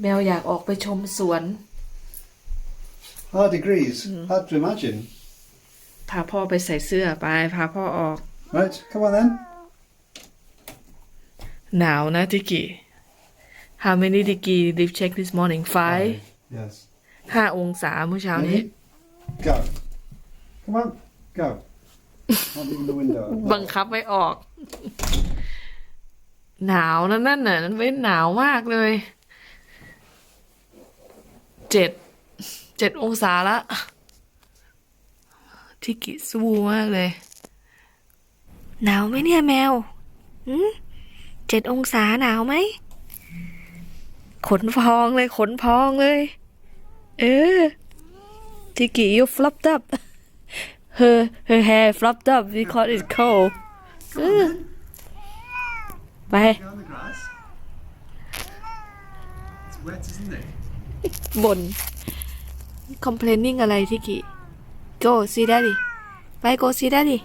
แมวอยากออกไปชมสวน Hard degrees. Hard to imagine. พาพ่อไปใส่เสื้อไป พาพ่อออก Right, come on then. หนาวนะทิกิ How many degree did you check this morning five Yes. ห้าองศาเมื่อเช้านี้ Ready? Go. Come on, go. Not even the window. บังคับไม่ออก หนาวนะนั่นน่ะนั่นไม่หนาวมากเลย เจ็ดเจ็ดองศาละทิกิสู้มากเลย หนาวไหมเนี่ยแมวหืมเจ็ดองศาหนาวไหม ขนพองเลยขนพองเลย เออทิกิ you flopped up her her hair flopped up because it's cold เออไป wet, isn't it? บ่น complaining อะไรที่กิ go see daddy ไป go see daddy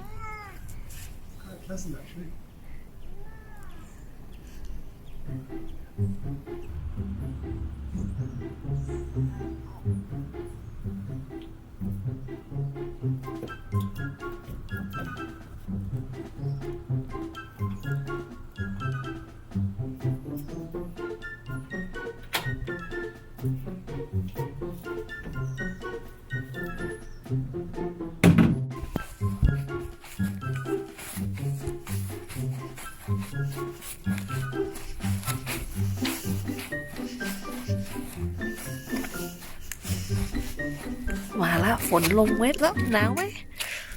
มาล้วฝนลงเม็ดแล้วหนาวไหม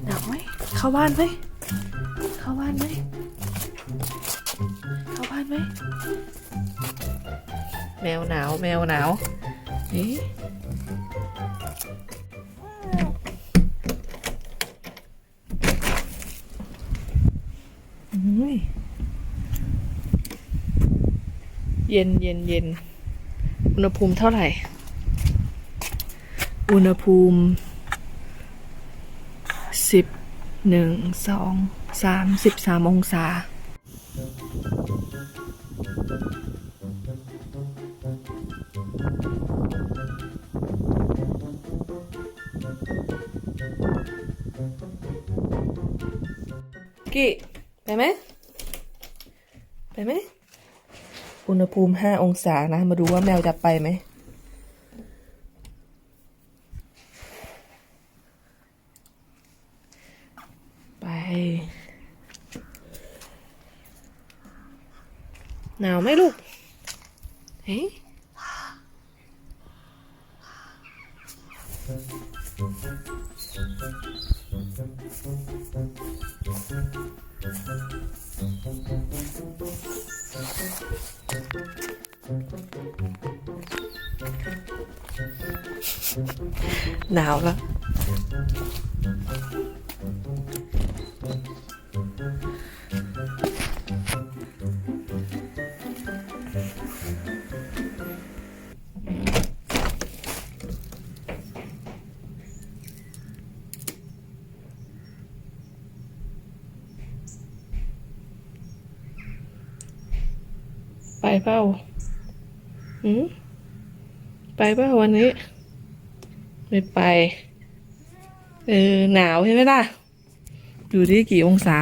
หนาวไหมเข้าบ้านไหมเข้าบ้านไหมเข้าบ้านไหมแมวหนาว แมวหนาวนี่อุ้ เย็นเย็นเย็นอุณหภูมิเท่าไหร่ อุณหภูมิสิบหนึ่งสองสามสิบสามองศา กี่ไปไหมไปไหม อุณหภูมิห้าองศานะ มาดูว่าแมวจะไปไหม ไปหนาวไหมลูก เฮ้ หนาวแล้ว ไปเปล่าหืม ไปเปล่าวันนี้ ไม่ไป เออ หนาวใช่ไหมล่ะ อยู่ที่กี่องศา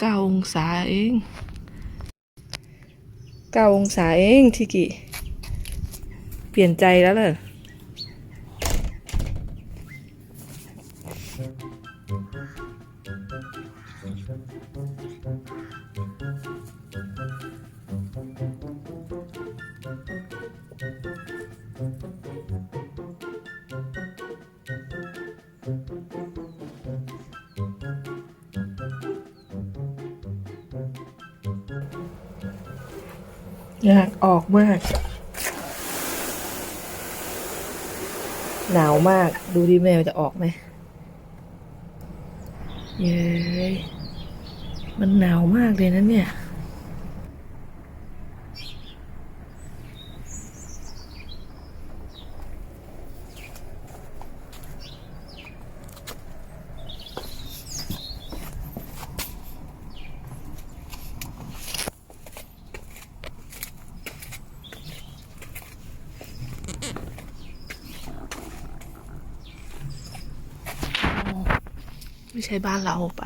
เก้าองศาเอง เก้าองศาเองทิกิเปลี่ยนใจแล้วเหรอ อยากออกมาก หนาวมาก ดูดิแมวจะออกไหมเย้ยมันหนาวมากเลยนะเนี่ย ไม่ใช่บ้านเราไป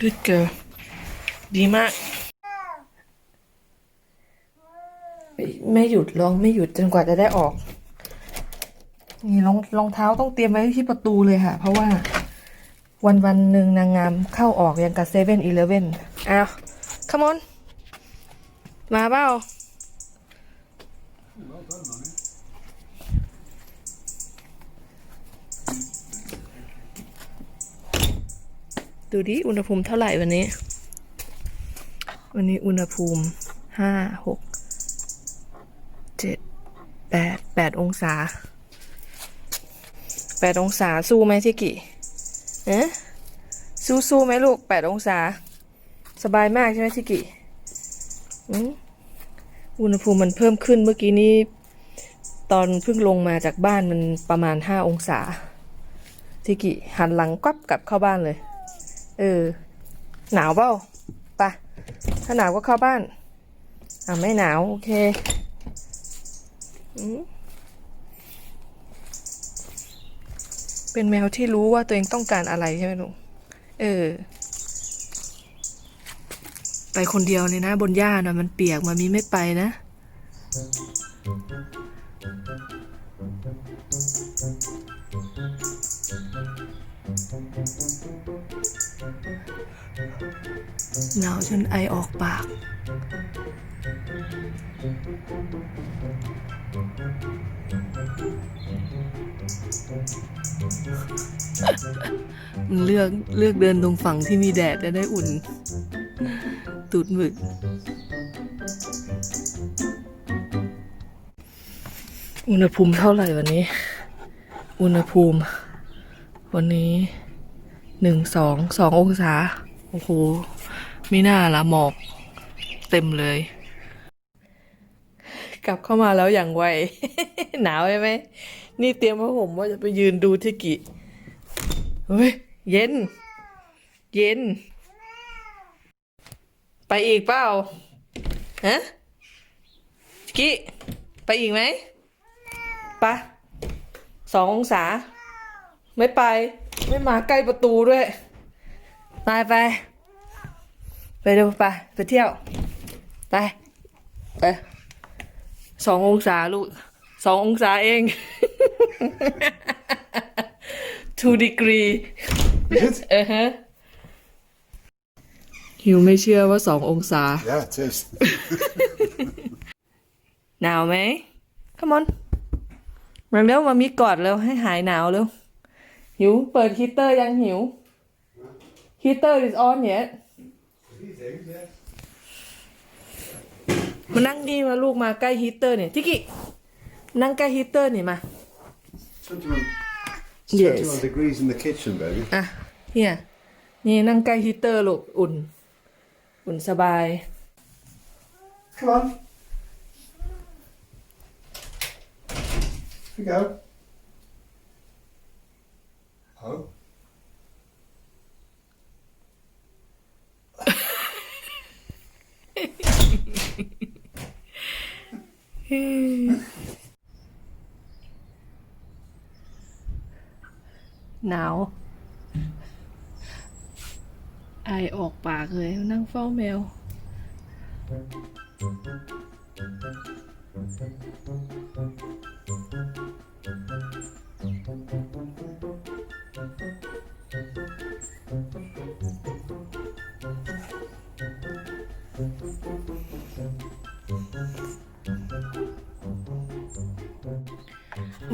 Good girl ดีมาก ไม่ไม่หยุดลองไม่หยุดจนกว่าจะได้ออก นี่รองรองเท้าต้องเตรียมไว้ที่ประตูเลยค่ะ เพราะว่าวันวันหนึ่งนางงามเข้าออกอย่างกับเซเว่นอีเลฟเว่นอ้าว come on มาเปล่าดูดิ อุณหภูมิเท่าไหร่วันนี้ วันนี้อุณหภูมิห้าหกเจ็ดแปดแปดองศา แปดองศาสู้ไหมที่กี่เอ๊ะสู้สู้ไหมลูกแปดองศา สบายมากใช่ไหมที่กี่อุณหภูมิมันเพิ่มขึ้นเมื่อกี้นี้ ตอนเพิ่งลงมาจากบ้านมันประมาณห้าองศาที่กี่หันหลังกลับกลับเข้าบ้านเลย เออ หนาวเปล่าปะถ้าหนาวก็เข้าบ้าน อ่าไม่หนาว โอเค อืม เป็นแมวที่รู้ว่าตัวเองต้องการอะไรใช่ไหมลุงเออ ไปคนเดียวเลยนะ บนหญ้านะมันเปียกมามีไม่ไปนะ หนาวจนไอออกปาก เลือกเลือกเดินตรงฝั่งที่มีแดดจะได้อุ่น ตูดหมึก อุณหภูมิเท่าไหร่วันนี้ อุณหภูมิ วันนี้หนึ่งสองสององศา โอ้โหไม่น่าละหมอก เต็มเลย กลับเข้ามาแล้วอย่างไว หนาวใช่ไหม นี่เตรียมผ้าห่มว่าจะไปยืนดูที่กิเฮ้ย เย็น เย็น ไปอีกเปล่า ฮะกิไปอีกไหมปะสององศา ไม่ไป ไม่มาใกล้ประตูด้วยไป ไปไปเร็วไป ไปเที่ยว ไป ไป สององศาลูกสององศาเอง two degree เออฮะฮิวไม่เชื่อว่าสององศา Yeah, it is. หนาวไหม come on มาเร็วมามีกอดเร็วให้หายหนาวเร็ว หิว เปิดฮีตเตอร์ยังหิว ฮีตเตอร์ is on yet มานั่งนี่มาลูกมาใกล้ฮีตเตอร์เนี่ยทิกินั่งใกล้ฮีตเตอร์นี่มา 21, Yes. 21 degrees in the kitchen, baby. อะเฮียนี่นั่งใกล้ฮีตเตอร์ลูกอุ่น อุ่นสบาย Come on. Here we go. Oh. หนาว ไอออกปากเลยนั่งเฝ้าแมว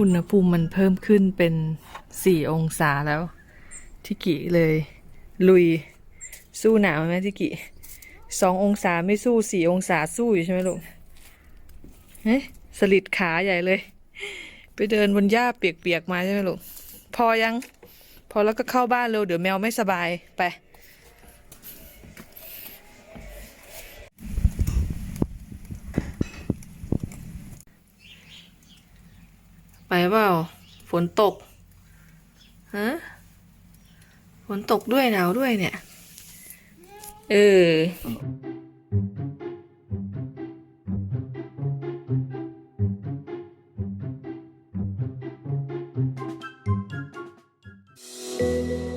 อุณหภูมิมันเพิ่มขึ้นเป็นสี่องศาแล้ว ทิกิเลย ลุยสู้หนาวไหมทิกิสององศาไม่สู้สี่องศาสู้อยู่ใช่ไหมลูกเฮ้ยสลิดขาใหญ่เลย ไปเดินบนหญ้าเปียกๆมาใช่ไหมลูก พอยัง พอแล้วก็เข้าบ้านเร็วเดี๋ยวแมวไม่สบายไป ไปเปล่า ฝนตก ฮะ ฝนตกด้วยหนาวด้วยเนี่ย เออうん。